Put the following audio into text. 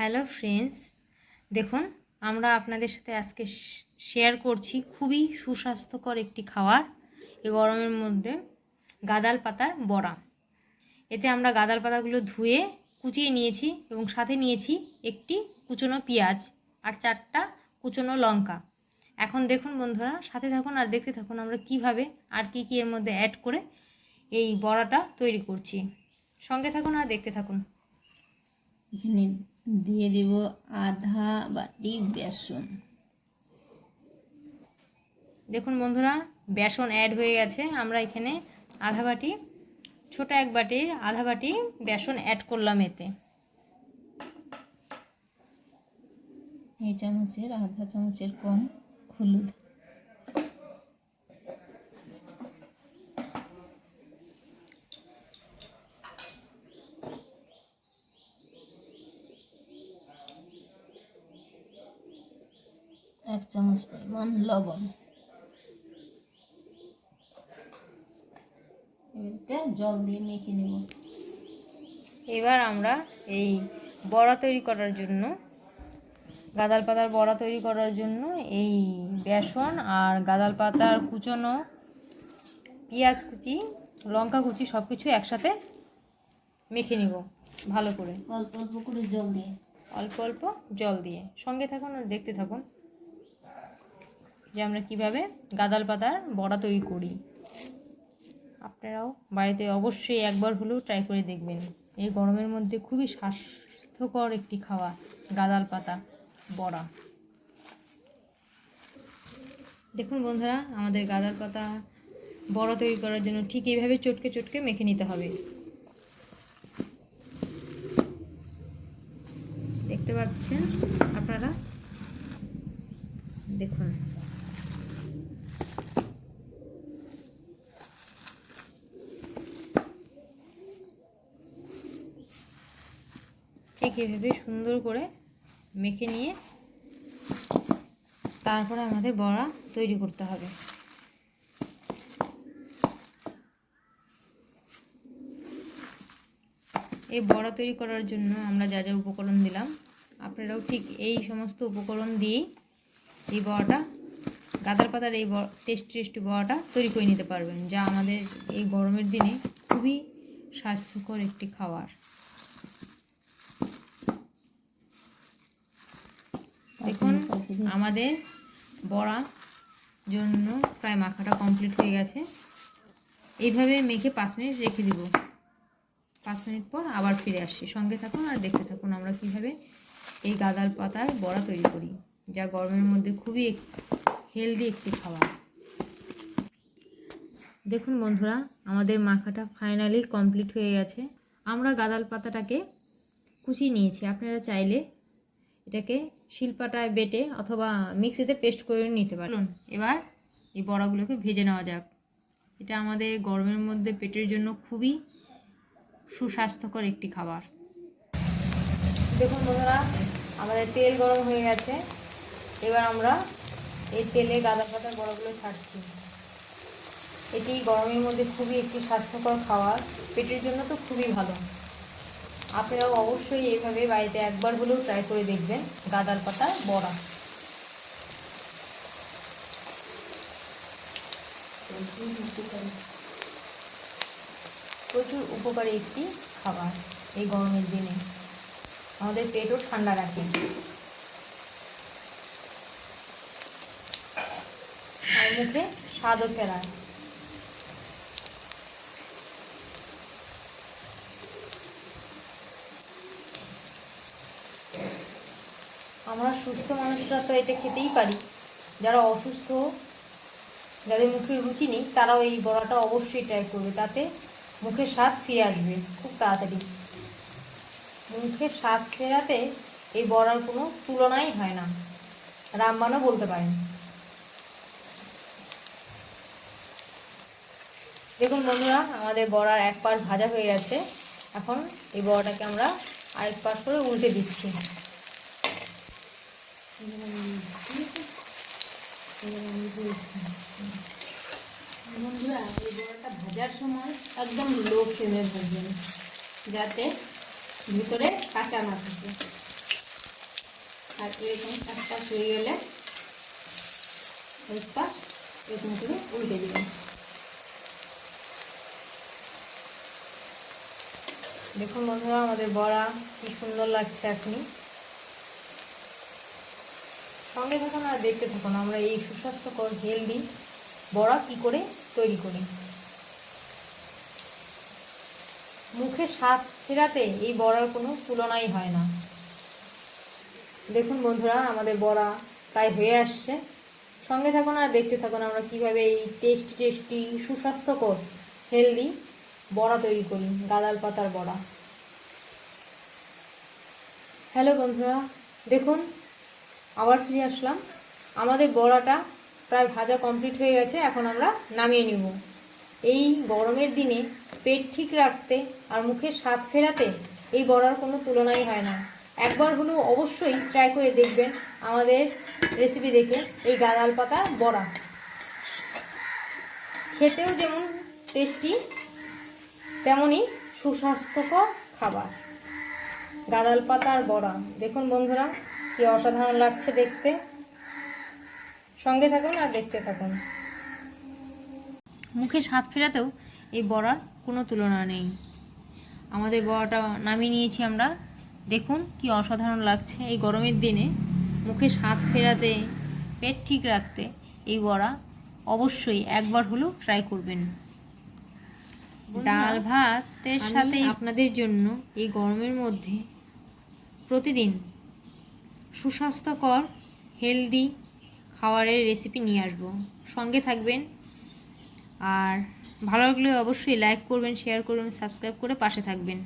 Hello friends, দেখুন, আমরা আপনাদের সাথে আজকে শেয়ার করছি খুবই সুস্বাস্থ্যকর একটি খাবার এই গরমের মধ্যে, গাদাল পাতার বড়া। এতে আমরা গাদাল পাতাগুলো ধুয়ে কুচিয়ে নিয়েছি এবং সাথে নিয়েছি একটি কুচনো পেঁয়াজ আর চারটা কুচনো লঙ্কা। এখন দেখুন বন্ধুরা, সাথে থাকুন আর দেখতে থাকুন আমরা কীভাবে আর কি কি এর মধ্যে অ্যাড করে এই বড়াটা তৈরি করছি। সঙ্গে থাকুন আর দেখতে থাকুন। এখানে দিয়ে দেব আধা বাটি বেসন। দেখুন বন্ধুরা, বেসন অ্যাড হয়ে গেছে। আমরা এখানে আধা বাটি, ছোট এক বাটির আধা বাটি বেসন অ্যাড করলাম এতে। এই চামচের আধা চামচের কম হলুদ। এক চামচ পরিমাণ লবণ। এবারটা জল দিয়ে মেখে নেব। এবার আমরা এই বড়া তৈরি করার জন্য গাদাল পাতার বড়া তৈরি করার জন্য এই বেসন আর গাদাল পাতার কুচনো পেঁয়াজ কুচি লঙ্কা কুচি সব কিছু একসাথে মেখে নিব ভালো করে। অল্প অল্প করে জল দিয়ে। অল্প অল্প জল দিয়ে। সঙ্গে থাকুন আর দেখতে থাকুন। যে আমরা কীভাবে গাদাল পাতার বড়া তৈরি করি। আপনারাও বাড়িতে অবশ্যই একবার হলেও ট্রাই করে দেখবেন। এই গরমের মধ্যে খুবই স্বাস্থ্যকর একটি খাওয়া গাদাল পাতা বড়া। দেখুন বন্ধুরা, আমাদের গাদাল পাতা বড়া তৈরি করার জন্য ঠিক এইভাবে চটকে চটকে মেখে নিতে হবে। দেখতে পাচ্ছেন আপনারা? দেখুন। ঠিক এভাবে সুন্দর করে মেখে নিয়ে তারপরে আমাদের বড়া তৈরি করতে হবে। এই বড়া তৈরি করার জন্য আমরা যা যা উপকরণ দিলাম, আপনারাও ঠিক এই সমস্ত উপকরণ দিয়েই এই বড়াটা, গাদার পাতার এই টেস্টি টেস্টি বড়াটা তৈরি করে নিতে পারবেন, যা আমাদের এই গরমের দিনে খুবই স্বাস্থ্যকর একটি খাবার দেখুন আমাদের বড়া জন্য প্রায় মাখাটা কমপ্লিট হয়ে গেছে। এইভাবে মেখে পাঁচ মিনিট রেখে দিব। পাঁচ মিনিট পর আবার ফিরে আসছি। সঙ্গে থাকুন আর দেখতে থাকুন আমরা কীভাবে এই গাদাল পাতার বড়া তৈরি করি যা গরমের মধ্যে খুবই হেলদি একটি খাবার। দেখুন বন্ধুরা আমাদের মাখাটা ফাইনালি কমপ্লিট হয়ে গেছে। আমরা গাদাল পাতাটাকে কুচিয়ে নিয়েছি। আপনারা চাইলে এটাকে শিল্পাটায় বেটে অথবা মিক্সিতে পেস্ট করে নিতে পারেন। এবার এই বড়াগুলোকে ভেজে নেওয়া যাক। এটা আমাদের গরমের মধ্যে পেটের জন্য খুবই সুস্বাস্থ্যকর একটি খাবার। দেখুন বন্ধুরা, আমাদের তেল গরম হয়ে গেছে। এবার আমরা এই তেলে গাঁদা পাতার বড়াগুলো ছাড়ছি। এটি গরমের মধ্যে খুবই একটি স্বাস্থ্যকর খাবার। পেটের জন্য তো খুবই ভালো। আপনারাও অবশ্যই এইভাবে বাড়িতে একবার হলেও ট্রাই করে দেখবেন গাদার পাতা, বড়া। প্রচুর উপকারী একটি খাবার এই গরমের দিনে। আমাদের পেটও ঠান্ডা রাখে। মুখে স্বাদও ফেরায়। আমরা সুস্থ মানুষরা তো এটা খেতেই পারি। যারা অসুস্থ, যাদের মুখের রুচি নেই, তারাও এই বড়াটা অবশ্যই ট্রাই করবে। তাতে মুখের স্বাদ ফিরে আসবে খুব তাড়াতাড়ি। মুখের স্বাদ ফেরাতে এই বড়ার কোনো তুলনাই হয় না। রামবানও বলতে পারেন। দেখুন বন্ধুরা, আমাদের বড়ার এক পাশ ভাজা হয়ে গেছে। এখন এই বড়াটাকে আমরা আরেক পাশ করে উল্টে দিচ্ছি। বন্ধুরা এই বড়াটা ভাজার সময় একদম লো ফ্লেমে ভাজবেন যাতে ভিতরে কাঁচা না থাকে আর এরকম পাশ হয়ে গেলে এক পাশ এরকম করে উল্টে দেবেন দেখুন বন্ধুরা, আমাদের বড়া কি সুন্দর লাগছে এখনই সঙ্গে থাকুন আর দেখতে থাকুন আমরা এই সুস্বাস্থ্যকর হেলদি বড়া কি করে তৈরি করি? মুখে স্বাদ ফেরাতে এই বড়ার কোনো তুলনাই হয় না। দেখুন বন্ধুরা, আমাদের বড়া প্রায় হয়ে আসছে। সঙ্গে থাকুন আর দেখতে থাকুন আমরা কীভাবে এই টেস্টি টেস্টি, সুস্বাস্থ্যকর হেলদি বড়া তৈরি করি গাদাল পাতার বড়া হ্যালো বন্ধুরা, দেখুন আবার ফিরে আসলাম। আমাদের বড়াটা প্রায় ভাজা কমপ্লিট হয়ে গেছে, এখন আমরা নামিয়ে নিব। এই গরমের দিনে পেট ঠিক রাখতে আর মুখে স্বাদ ফেরাতে এই বড়ার কোনো তুলনাই হয় না। একবার হলেও অবশ্যই ট্রাই করে দেখবেন আমাদের রেসিপি দেখে এই গাদাল পাতা বড়া। খেতেও যেমন টেস্টি তেমনই সুস্বাস্থ্যকর খাবার। গাদাল পাতার বড়া। দেখুন বন্ধুরা কি অসাধারণ লাগছে দেখতে? সঙ্গে থাকুন আর দেখতে থাকুন। মুখে স্বাদ ফেরাতেও এই বড়ার কোনো তুলনা নেই। আমাদের বড়াটা নামিয়ে নিয়েছি আমরা। দেখুন কি অসাধারণ লাগছে এই গরমের দিনে মুখে স্বাদ ফেরাতে পেট ঠিক রাখতে এই বড়া অবশ্যই একবার হলেও ট্রাই করবেন। ডাল ভাতের সাথে আপনাদের জন্য এই গরমের মধ্যে প্রতিদিন সুস্বাস্থ্যকর হেলদি খাবারের রেসিপি নিয়ে আসব। সঙ্গে থাকবেন। আর ভালো লাগলে অবশ্যই লাইক করবেন শেয়ার করবেন সাবস্ক্রাইব করে পাশে থাকবেন।